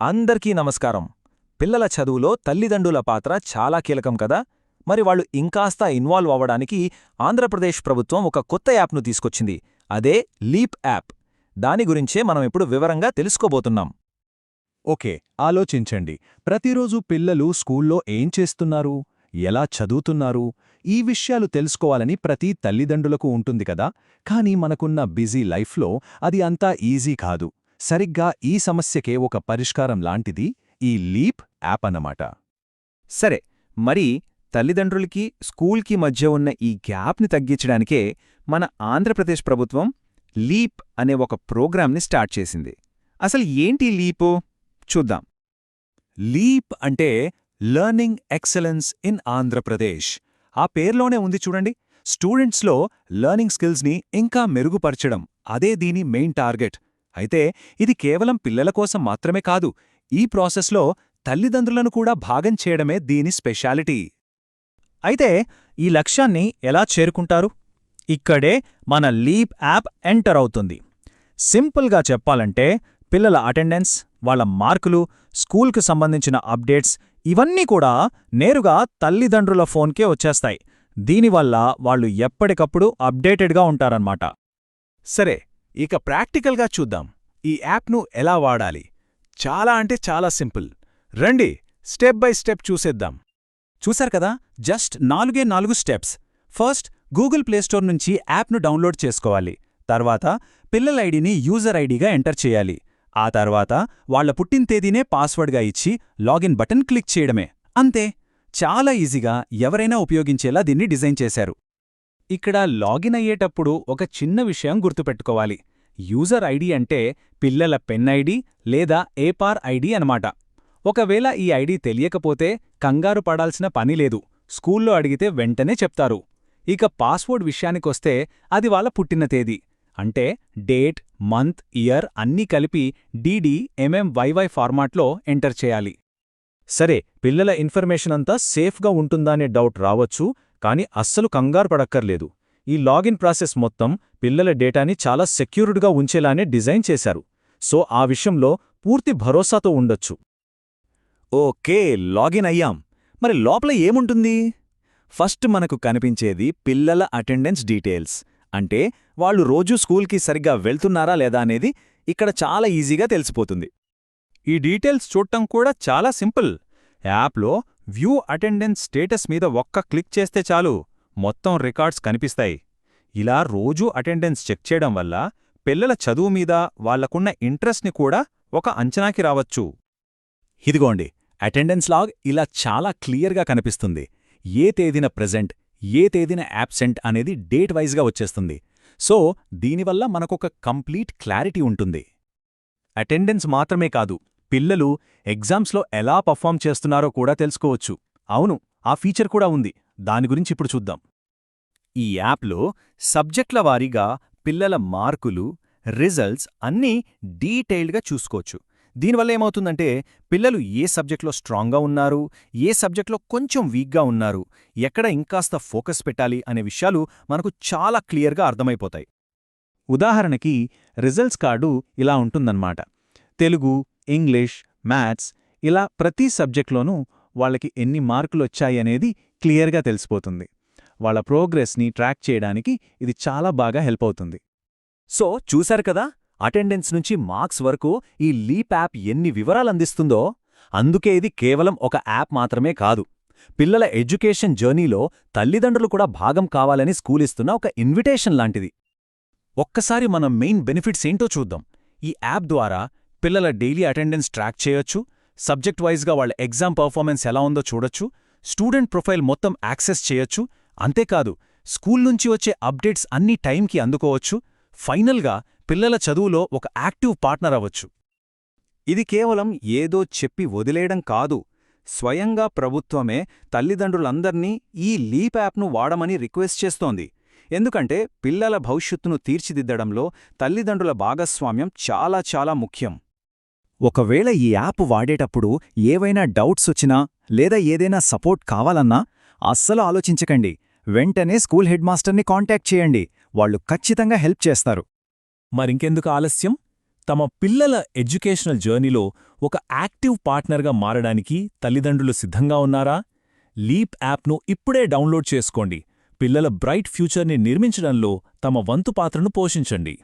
అందరికీ నమస్కారం. పిల్లల చదువులో తల్లిదండ్రుల పాత్ర చాలా కీలకం కదా? మరి వాళ్ళు ఇంకాస్త ఇన్వాల్వ్ అవ్వడానికి ఆంధ్రప్రదేశ్ ప్రభుత్వం ఒక కొత్త యాప్ను తీసుకొచ్చింది. అదే లీప్ యాప్. దాని గురించే మనం ఇప్పుడు వివరంగా తెలుసుకోబోతున్నాం. ఓకే ఆలోచించండి. ప్రతిరోజు పిల్లలు స్కూల్లో ఏం చేస్తున్నారు? ఎలా చదువుతున్నారు? ఈ విషయాలు తెలుసుకోవాలని ప్రతి తల్లిదండ్రులకు ఉంటుంది కదా? కానీ మనకున్న బిజీ లైఫ్లో అది అంతా ఈజీ కాదు. సరిగ్గా ఈ సమస్యకే ఒక పరిష్కారం లాంటిది ఈ లీప్ యాప్ అన్నమాట. సరే మరి తల్లిదండ్రులకి స్కూల్కి మధ్య ఉన్న ఈ గ్యాప్ని తగ్గించడానికే మన ఆంధ్రప్రదేశ్ ప్రభుత్వం లీప్ అనే ఒక ప్రోగ్రామ్ని స్టార్ట్ చేసింది. అసలు ఏంటి లీపు? చూద్దాం. లీప్ అంటే లర్నింగ్ ఎక్సలెన్స్ ఇన్ ఆంధ్రప్రదేశ్. ఆ పేర్లోనే ఉంది చూడండి. స్టూడెంట్స్లో లర్నింగ్ స్కిల్స్ని ఇంకా మెరుగుపరచడం అదే దీని మెయిన్ టార్గెట్. అయితే ఇది కేవలం పిల్లల కోసం మాత్రమే కాదు ఈ ప్రాసెస్లో తల్లిదండ్రులను కూడా భాగం చేయడమే దీని స్పెషాలిటీ. అయితే ఈ లక్ష్యాన్ని ఎలా చేరుకుంటారు? ఇక్కడే మన లీప్ యాప్ ఎంటర్ అవుతుంది. సింపుల్గా చెప్పాలంటే పిల్లల అటెండెన్స్ వాళ్ళ మార్కులు స్కూల్కు సంబంధించిన అప్డేట్స్ ఇవన్నీ కూడా నేరుగా తల్లిదండ్రుల ఫోన్కే వచ్చేస్తాయి. దీనివల్ల వాళ్ళు ఎప్పటికప్పుడు అప్డేటెడ్గా ఉంటారన్నమాట. సరే ఇక ప్రాక్టికల్గా చూద్దాం. ఈ యాప్ను ఎలా వాడాలి? చాలా అంటే చాలా సింపుల్. రండి స్టెప్ బై స్టెప్ చూసేద్దాం. చూశారు కదా? జస్ట్ నాలుగే నాలుగు స్టెప్స్. ఫస్ట్ గూగుల్ ప్లేస్టోర్ నుంచి యాప్ను డౌన్లోడ్ చేసుకోవాలి. తర్వాత పిల్లల ఐడిని యూజర్ ఐడిగా ఎంటర్ చేయాలి. ఆ తర్వాత వాళ్ళ పుట్టిన తేదీనే పాస్వర్డ్గా ఇచ్చి లాగిన్ బటన్ క్లిక్ చేయడమే. అంతే. చాలా ఈజీగా ఎవరైనా ఉపయోగించేలా దీన్ని డిజైన్ చేశారు. ఇక్కడ లాగిన్ అయ్యేటప్పుడు ఒక చిన్న విషయం గుర్తుపెట్టుకోవాలి. యూజర్ ఐడి అంటే పిల్లల పెన్ ఐడి లేదా ఏపార్ ఐడి అనమాట ఒకవేళ ఈ ఐడి తెలియకపోతే కంగారు పడాల్సిన పని లేదు. స్కూల్లో అడిగితే వెంటనే చెప్తారు. ఇక పాస్వర్డ్ విషయానికొస్తే అది వాళ్ళ పుట్టిన తేదీ. అంటే డేట్ మంత్ ఇయర్ అన్నీ కలిపి డీడీ ఎంఎం వైవై ఫార్మాట్లో ఎంటర్ చేయాలి. సరే పిల్లల ఇన్ఫర్మేషన్ అంతా సేఫ్గా ఉంటుందనే డౌట్ రావచ్చు. కానీ అస్సలు కంగారు పడక్కర్లేదు. ఈ లాగిన్ ప్రాసెస్ మొత్తం పిల్లల డేటాని చాలా సెక్యూర్డ్గా ఉంచేలానే డిజైన్ చేశారు. సో ఆ విషయంలో పూర్తి భరోసాతో ఉండొచ్చు. ఓకే లాగిన్ అయ్యాం. మరి లోపల ఏముంటుంది? ఫస్ట్ మనకు కనిపించేది పిల్లల అటెండెన్స్ డీటెయిల్స్. అంటే వాళ్ళు రోజూ స్కూల్కి సరిగ్గా వెళ్తున్నారా లేదా అనేది ఇక్కడ చాలా ఈజీగా తెలిసిపోతుంది. ఈ డీటెయిల్స్ చూడటం కూడా చాలా సింపుల్. యాప్లో వ్యూ అటెండెన్స్ స్టేటస్ మీద ఒక్క క్లిక్ చేస్తే చాలు మొత్తం రికార్డ్స్ కనిపిస్తాయి. ఇలా రోజూ అటెండెన్స్ చెక్ చేయడం వల్ల పిల్లల చదువు మీద వాళ్ళకున్న ఇంట్రెస్ట్ని కూడా ఒక అంచనాకి రావచ్చు. ఇదిగోండి అటెండెన్స్ లాగ్ ఇలా చాలా క్లియర్గా కనిపిస్తుంది. ఏ తేదీన ప్రెజెంట్ ఏ తేదీన యాబ్సెంట్ అనేది డేట్ వైజ్గా వచ్చేస్తుంది. సో దీనివల్ల మనకొక కంప్లీట్ క్లారిటీ ఉంటుంది. అటెండెన్స్ మాత్రమే కాదు పిల్లలు ఎగ్జామ్స్లో ఎలా పర్ఫామ్ చేస్తున్నారో కూడా తెలుసుకోవచ్చు. అవును ఆ ఫీచర్ కూడా ఉంది. దాని గురించి ఇప్పుడు చూద్దాం. ఈ యాప్లో సబ్జెక్ట్ల వారీగా పిల్లల మార్కులు రిజల్ట్స్ అన్నీ డీటెయిల్డ్గా చూసుకోవచ్చు. దీనివల్ల ఏమవుతుందంటే పిల్లలు ఏ సబ్జెక్ట్లో స్ట్రాంగ్గా ఉన్నారు ఏ సబ్జెక్ట్లో కొంచెం వీక్గా ఉన్నారు ఎక్కడ ఇంకాస్త ఫోకస్ పెట్టాలి అనే విషయాలు మనకు చాలా క్లియర్గా అర్థమైపోతాయి. ఉదాహరణకి రిజల్ట్స్ కార్డు ఇలా ఉంటుందన్నమాట. తెలుగు ఇంగ్లీష్ మ్యాథ్స్ ఇలా ప్రతి సబ్జెక్ట్లోనూ వాళ్ళకి ఎన్ని మార్కులు వచ్చాయనేది క్లియర్గా తెలిసిపోతుంది. వాళ్ళ ప్రోగ్రెస్ని ట్రాక్ చేయడానికి ఇది చాలా బాగా హెల్ప్ అవుతుంది. సో చూశారు కదా? అటెండెన్స్ నుంచి మార్క్స్ వరకు ఈ లీప్ యాప్ ఎన్ని వివరాలందిస్తుందో అందుకే ఇది కేవలం ఒక యాప్ మాత్రమే కాదు. పిల్లల ఎడ్యుకేషన్ జర్నీలో తల్లిదండ్రులు కూడా భాగం కావాలని స్కూలిస్తున్న ఒక ఇన్విటేషన్ లాంటిది. ఒక్కసారి మనం మెయిన్ బెనిఫిట్స్ ఏంటో చూద్దాం. ఈ యాప్ ద్వారా పిల్లల డైలీ అటెండెన్స్ ట్రాక్ చేయొచ్చు సబ్జెక్ట్ వైజ్గా వాళ్ళ ఎగ్జామ్ పర్ఫార్మెన్స్ ఎలా ఉందో చూడొచ్చు స్టూడెంట్ ప్రొఫైల్ మొత్తం యాక్సెస్ చేయొచ్చు అంతేకాదు స్కూల్ నుంచి వచ్చే అప్డేట్స్ అన్ని టైంకి అందుకోవచ్చు ఫైనల్గా పిల్లల చదువులో ఒక యాక్టివ్ పార్ట్నర్ అవ్వచ్చు. ఇది కేవలం ఏదో చెప్పి వదిలేయడం కాదు స్వయంగా ప్రభుత్వమే తల్లిదండ్రులందర్నీ ఈ లీప్ యాప్ను వాడమని రిక్వెస్ట్ చేస్తోంది. ఎందుకంటే పిల్లల భవిష్యత్తును తీర్చిదిద్దడంలో తల్లిదండ్రుల భాగస్వామ్యం చాలా చాలా ముఖ్యం. ఒకవేళ ఈ యాప్ వాడేటప్పుడు ఏవైనా డౌట్స్ వచ్చినా లేదా ఏదైనా సపోర్ట్ కావాలన్నా అస్సలు ఆలోచించకండి. వెంటనే స్కూల్ హెడ్ మాస్టర్ని కాంటాక్ట్ చేయండి. వాళ్ళు ఖచ్చితంగా హెల్ప్ చేస్తారు. మరింకెందుకు ఆలస్యం? తమ పిల్లల ఎడ్యుకేషనల్ జర్నీలో ఒక యాక్టివ్ పార్ట్నర్గా మారడానికి తల్లిదండ్రులు సిద్ధంగా ఉన్నారా? లీప్ యాప్ను ఇప్పుడే డౌన్లోడ్ చేసుకోండి. పిల్లల బ్రైట్ ఫ్యూచర్ని నిర్మించడంలో తమ వంతు పాత్రను పోషించండి.